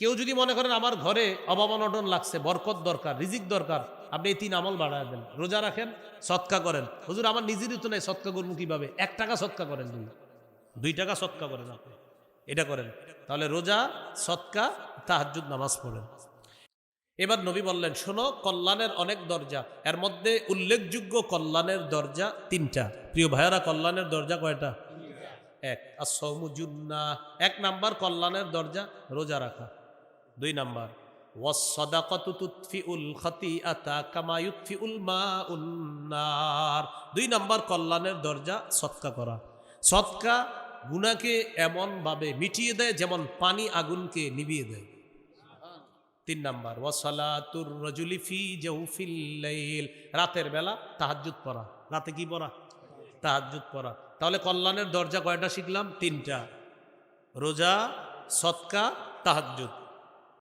কেউ যদি মনে করেন আমার ঘরে অভাব অনটন লাগছে, বরকত দরকার, রিজিক দরকার, আপনি এই তিন আমল বাড়ায় দেন। রোজা রাখেন, সৎকা করেন। হুজুর, আমার নিজেরই তো নেই, সৎকা করব কীভাবে? এক টাকা সৎকা করেন দুই। দুই টাকা সৎকা করেন আপনি। এটা করেন। তাহলে রোজা, সৎকা, তাহাজ্জুদ, নামাজ পড়েন। এবার নবী বললেন, শোনো, কল্যাণের অনেক দরজা। এর মধ্যে উল্লেখযোগ্য কল্যাণের দরজা তিনটা। প্রিয় ভাইয়ারা, কল্যাণের দরজা কয়টা? এক। আর সৌমুজুন্না এক নাম্বার কল্যাণের দরজা, রোজা রাখা। দুই নাম্বার দুই নাম্বার, কল্যাণের দরজা সৎকা করা। সৎকা গুনাহকে এমন ভাবে মিটিয়ে দেয় যেমন পানি আগুনকে নিভিয়ে দেয়। তিন নাম্বার ওয়াসালাতুর রজুলি ফি জাউফিল রাতের বেলা তাহাজ্জুদ পড়া। রাতে কি পড়া? তাহাজ্জুদ পড়া। তাহলে কল্যাণের দরজা কয়টা শিখলাম? তিনটা। রোজা, সৎকা, তাহাজ্জুদ।